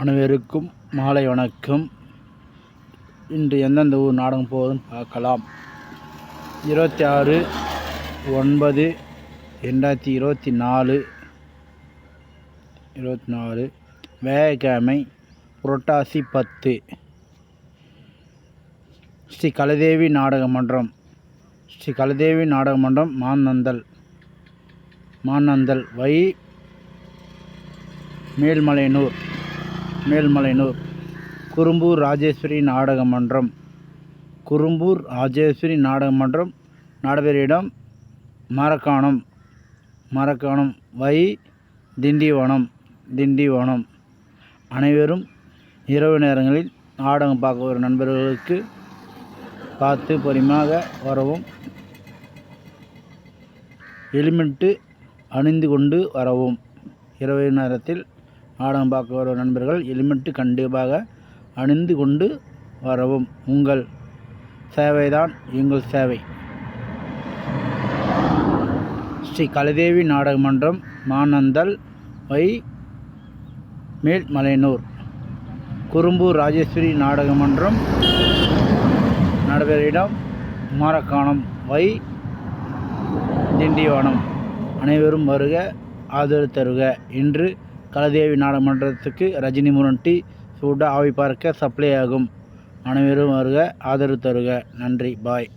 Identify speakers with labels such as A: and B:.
A: அனைவருக்கும் மாலை வணக்கம். இன்று எந்தெந்த ஊர் நாடகம் போகுதுன்னு பார்க்கலாம். இருபத்தி ஆறு ஒன்பது ரெண்டாயிரத்தி இருபத்தி நாலு. இருபத்தி நாலு வேகக்கிழமை புரட்டாசி பத்து. ஸ்ரீ கலதேவி நாடக மன்றம். ஸ்ரீ கலதேவி நாடக மன்றம் மாநந்தல் மாநந்தல் வை மேல்மலையனூர். மேல்மலையனூர் குறும்பூர் ராஜேஸ்வரி நாடக மன்றம். குறும்பூர் ராஜேஸ்வரி நாடக மன்றம். நடைபெறும் மரக்காணம். மரக்காணம். வை திண்டிவனம். திண்டிவனம். அனைவரும் இரவு நேரங்களில் நாடகம் பார்க்க வரும் நண்பர்களுக்கு பார்த்து பொறுமையாக வரவும் ஹெல்மெட்டு அணிந்து கொண்டு வரவும். இரவு நேரத்தில் நாடகம் பார்க்க வரும் நண்பர்கள் ஹெல்மெட்டு கண்டிப்பாக அணிந்து கொண்டு வரவும் உங்கள் சேவைதான் எங்கள் சேவை. ஸ்ரீ கலைதேவி நாடக மன்றம் வை மேல்மலையனூர் குறும்பூர் ராஜேஸ்வரி நாடக மன்றம் குமாரக்காணம் வை திண்டிவனம். அனைவரும் வருக ஆதரவு தருக என்று கலதேவி நாடாளுமன்றத்துக்கு ரஜினி முருகன் டீ சூடாக ஆவி பார்க்க சப்ளை ஆகும். அனைவரும் வருக ஆதரவு தருக. நன்றி பாய்.